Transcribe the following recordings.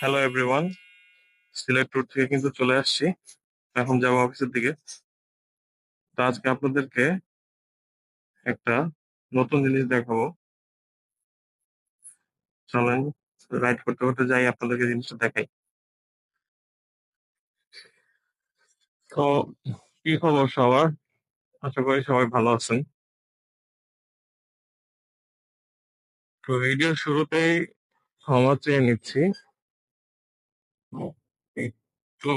Hello everyone Sylhet tour থেকে কিন্তু চলে আসছি। এখন যাব অফিসের দিকে। তো আজকে আপনাদেরকে একটা নতুন জিনিস দেখাবো। চলেন রাইড করতে করতে যাই, আপনাদেরকে জিনিসটা দেখাই। তো, কি খবর সবার? আশা করি সবাই ভালো আছেন। তো ভিডিওর শুরুতেই ক্ষমা চেয়ে নিচ্ছি। একটু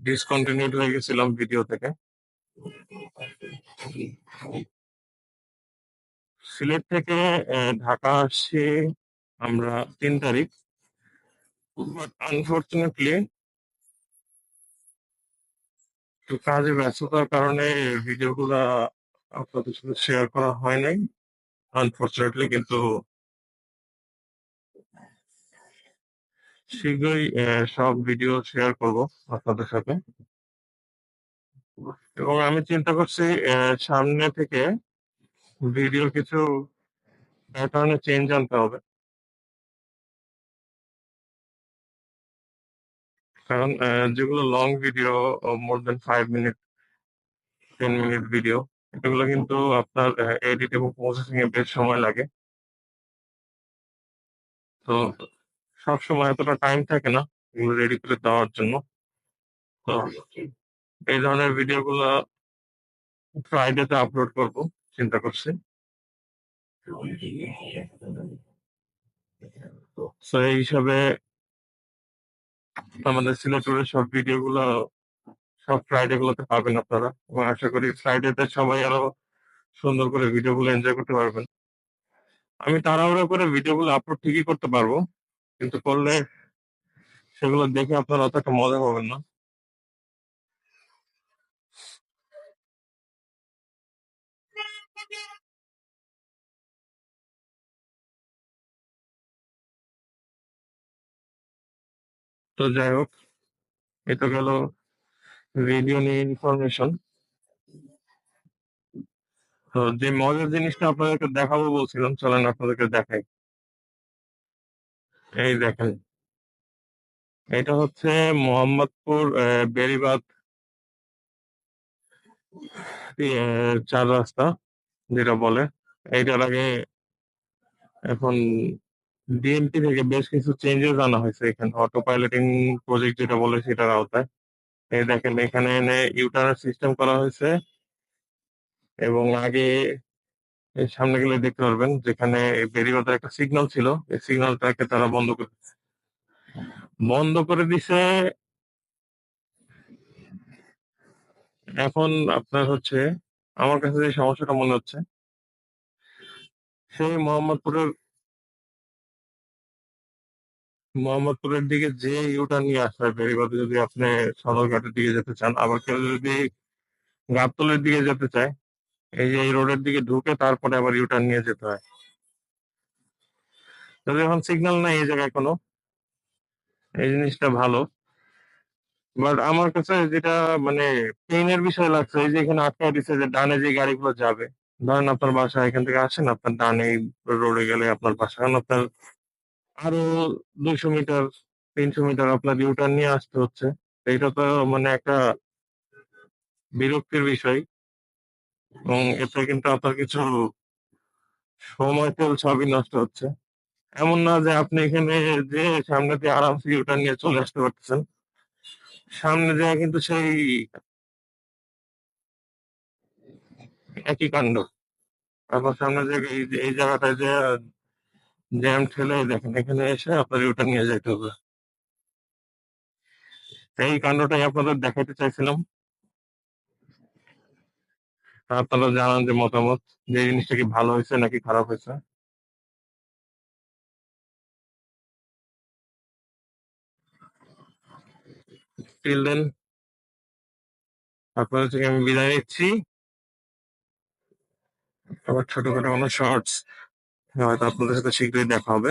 ডিসকন্টিনিউড হয়ে গেছিলাম ভিডিও থেকে। সিলেট থেকে ঢাকা আসছি আমরা তিন তারিখ। বাট আনফর্চুনেটলি একটু কাজে ব্যস্ততার কারণে ভিডিওগুলা আপনাদের সাথে শেয়ার করা হয় নাই। আনফর্চুনেটলি কিন্তু শীঘ্রই সব ভিডিও শেয়ার করব আপনাদের সাথে। এবং আমি চিন্তা করছি সামনে থেকে ভিডিওর কিছু প্যাটার্নে চেঞ্জ আনতে হবে। কারণ যেগুলো long video more than five minute ten minute video এগুলো কিন্তু আপনার এডিট এবং প্রসেসিং এ বেশ সময় লাগে। তো সব সময় এতটা টাইম থাকে না এগুলো রেডি করে দেওয়ার জন্য। তো এই ধরনের ভিডিওগুলো ফ্রাইডেতে আপলোড করব, চিন্তা করছি। তো এই হিসাবে আমাদের সিলেটের সব ভিডিও ভিডিওগুলো সব ফ্রাইডে গুলোতে পাবেন আপনারা। এবং আশা করি ফ্রাইডেতে সবাই আরও সুন্দর করে ভিডিওগুলো এনজয় করতে পারবেন। আমি তাড়াহুড়ো করে ভিডিওগুলো আপলোড ঠিকই করতে পারব। কিন্তু করলে সেগুলো দেখে আপনারা অতটা মজা পাবেন না। তো যাই হোক এটা গেল ভিডিও নিয়ে ইনফরমেশন তো যে মজার জিনিসটা আপনাদেরকে দেখাবো বলছিলাম, চলেন আপনাদেরকে দেখাই। এই দেখেন। এটা হচ্ছে মোহাম্মদপুর বেড়িবাঁধ চার রাস্তা যেটা বলে। এইটার আগে এখন ডিএমটি থেকে বেশ কিছু চেঞ্জেস আনা হয়েছে এখানে। অটো পাইলটিং প্রজেক্ট যেটা বলে সেটার আওতায়। এই দেখেন এখানে এনে ইউটার্নের সিস্টেম করা হয়েছে। এবং আগে সামনে গেলে দেখতে পারবেন যেখানে বেরিবাদের একটা সিগন্যাল ছিল। এই সিগন্যালটাকে তারা বন্ধ করে বন্ধ করে দিছে এখন আপনার হচ্ছে আমার কাছে যে সমস্যাটা মনে হচ্ছে, সেই মোহাম্মদপুরের মোহাম্মদপুরের দিকে যে ইউটা নিয়ে আসবে বেরিবাদে যদি আপনি সদরঘাটের দিকে যেতে চান, আবার কেউ যদি গাবতলের দিকে যেতে চায় এই যে এই রোডের দিকে ঢুকে তারপরে আবার ইউটার্ন নিয়ে যেতে হয়। যদি এখন সিগন্যাল নাই এই জায়গায় কোনো। এই জিনিসটা ভালো। বাট আমার কাছে যেটা মানে পেইনের বিষয় লাগছে, এই যে এখানে আটকা দিচ্ছে যে ডানে যে গাড়িগুলো যাবে, ধরেন আপনার বাসা এখান থেকে আসেন, আপনার ডানে রোডে গেলে আপনার বাসা, কারণ আপনার আরও দুইশো মিটার, তিনশো মিটার আপনার ইউটার্ন নিয়ে আসতে হচ্ছে। এটা তো মানে একটা বিরক্তির বিষয়। এবং এতে কিন্তু আপনার কিছু সময় তেল সবই নষ্ট হচ্ছে। এমন না যে আপনি এখানে যে সামনে দিয়ে আরামসে ইউটার্ন নিয়ে চলে আসতে পারতেছেন। সামনে যায় কিন্তু সেই একই কাণ্ড। আপনার সামনে যে এই জায়গাটায় যে জ্যাম ঠেলে দেখেন, এখানে এসে আপনার ইউটার্ন নিয়ে যেতে হবে। এই কাণ্ডটাই আপনাদের দেখাতে চাইছিলাম। আপনারা জানান যে মতামত, যে জিনিসটা কি ভালো হয়েছে নাকি খারাপ হয়েছে? আপনাদের থেকে আমি বিদায় নিচ্ছি। আবার ছোটখাটো কোনো শর্টস হয়তো আপনাদের সাথে শীঘ্রই দেখা হবে।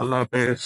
আল্লাহ হাফেজ।